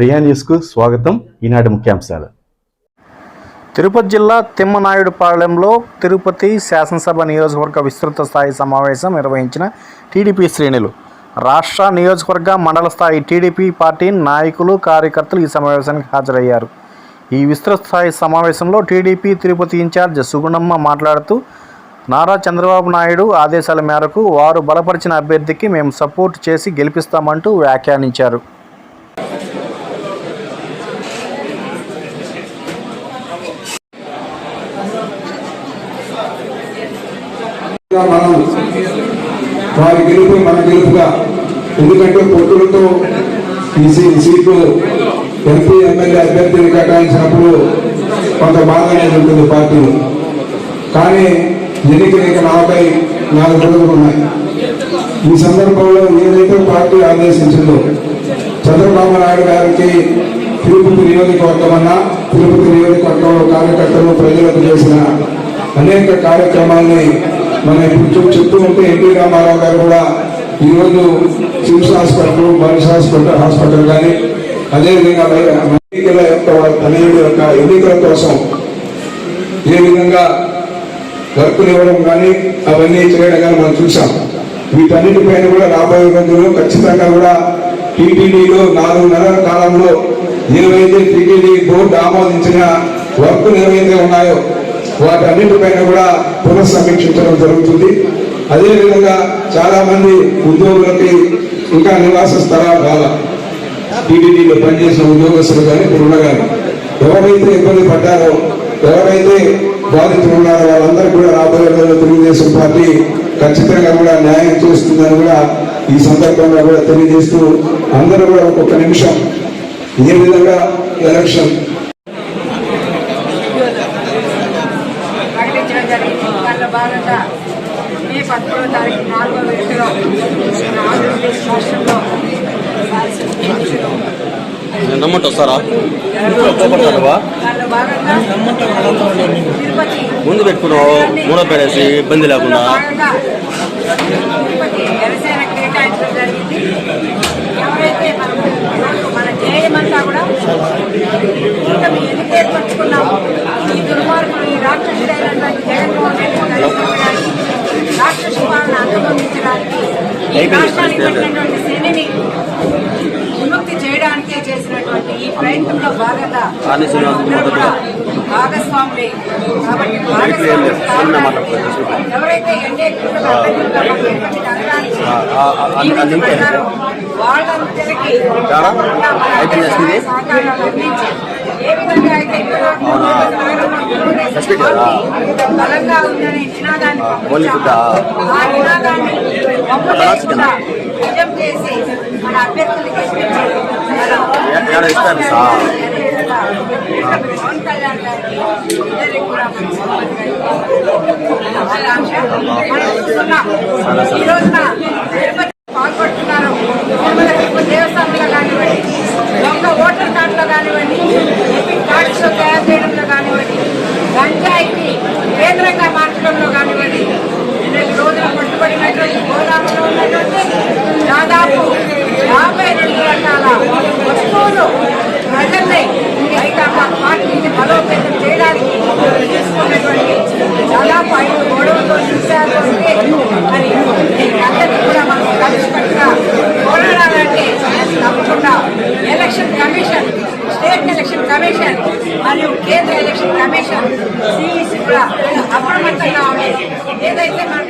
ప్రియా న్యూస్కు స్వాగతం. ఈనాటి ముఖ్యాంశాలు. తిరుపతి జిల్లా తిమ్మనాయుడుపాలెంలో తిరుపతి శాసనసభ నియోజకవర్గ విస్తృత స్థాయి సమావేశం నిర్వహించిన టీడీపీ శ్రేణులు. రాష్ట్ర నియోజకవర్గ మండల స్థాయి టీడీపీ పార్టీ నాయకులు కార్యకర్తలు ఈ సమావేశానికి హాజరయ్యారు. ఈ విస్తృత స్థాయి సమావేశంలో టీడీపీ తిరుపతి ఇన్ఛార్జ్ సుగుణమ్మ మాట్లాడుతూ నారా చంద్రబాబు నాయుడు ఆదేశాల మేరకు వారు బలపరిచిన అభ్యర్థికి మేము సపోర్ట్ చేసి గెలిపిస్తామంటూ వ్యాఖ్యానించారు. మనం వారి గెలుపు మన గెలుపుగా. ఎందుకంటే పొత్తులతో ఈ సీట్లు ఎంపీ ఎమ్మెల్యే అభ్యర్థులు కేటాయించినప్పుడు కొంత బాధ అనేది ఉంటుంది పార్టీలు. కానీ ఎన్నికలు ఇక నలభై నాలుగు రోజులు ఉన్నాయి. ఈ సందర్భంలో ఏదైతే పార్టీ ఆదేశించిందో చంద్రబాబు నాయుడు గారికి తిరుపతి నియోజకవర్గమన్నా తిరుపతి నియోజకవర్గంలో కార్యకర్తలు ప్రజలకు చేసిన అనేక కార్యక్రమాల్ని మనం ఇప్పుడు చూ- చెప్తూ ఉంటే ఎన్టీ రామారావు గారు కూడా ఈరోజు సిమ్స్ హాస్పిటల్ బాలిస్ హాస్పిటల్ హాస్పిటల్ కానీ అదేవిధంగా ఎన్నికల యొక్క తనయుడు యొక్క ఎన్నికల కోసం ఏ విధంగా వర్కులు ఇవ్వడం కానీ అవన్నీ చేయడం కానీ మనం చూసాం. వీటన్నిటిపైన కూడా రాబోయే రోజుల్లో ఖచ్చితంగా కూడా టీటీడీలో నాలుగు నెలల కాలంలో ఏవైతే టీటీడీ బోర్డు ఆమోదించిన వర్కులు ఏవైతే ఉన్నాయో వాటన్నిటిపైన కూడా పునఃసమీక్షించడం జరుగుతుంది. అదేవిధంగా చాలా మంది ఉద్యోగులకి ఇంకా నివాస స్థలాలు రాలా టీటీడీలో పనిచేసిన ఉద్యోగస్తులు కానీ ఇప్పుడు కానీ. ఎవరైతే ఇబ్బంది పడ్డారో ఎవరైతే బాధితులు ఉన్నారో వాళ్ళందరూ కూడా రాబోయే రోజుల్లో తెలుగుదేశం పార్టీ ఖచ్చితంగా కూడా న్యాయం చేస్తుందని కూడా ఈ సందర్భంగా కూడా తెలియజేస్తూ అందరూ కూడా ఒక్కొక్క నిమిషం ఏ విధంగా ఎలక్షన్ భాగంగా మే పదమూడవ తారీఖు నాలుగో విడతలో మన ఆంధ్రప్రదేశ్ రాష్ట్రంలో ముందు పెట్టుకున్నావు మూడో పేరేసి ఇబ్బంది లేకుండా. భాగంగా తిరుపతి జనసేన కేటాయించడం జరిగింది. ఎవరైతే మన ధ్యేయమంతా కూడా రాష్ట్రానికి పట్టినటువంటి విముక్తి చేయడానికే చేసినటువంటి ఈ ప్రయత్నంలో భాగంగా ఆర్ని ఎవరైతే పనిచేటువంటి నగరానికి నియమించి పడ్డారో వాళ్ళందరికీ ఏ విధంగా అయితే బలంగా ఉందనే నినాదాన్ని ఆ నినాదాన్ని నిజం చేసి మన ఇస్తారు సార్ పవన్ కళ్యాణ్ గారికి ఇద్దరికి కూడా మనం చూస్తున్నాం ఈ రోజున తిరుపతి పాల్పడుతున్నారు తిరుమల తిరుపతి దేవస్థానంలో కానివ్వండి దొంగ ఓటర్ కార్డులో కానివ్వండి ఏపీ కార్డ్స్ తయారు చేయడంలో కానివ్వండి గంజాయికి కేంద్రంగా మార్చడంలో కానివ్వండి నిన్నటి రోజున పట్టుబడినటువంటి గోదాములో ఉన్నటువంటి దాదాపు యాభై రెండు రకాల వస్తువులు ప్రజల్ని కేంద్ర ఎలక్షన్ కమిషన్ సిఈసి కూడా అప్రమత్తంగా ఉంది ఏదైతే మన కూటమి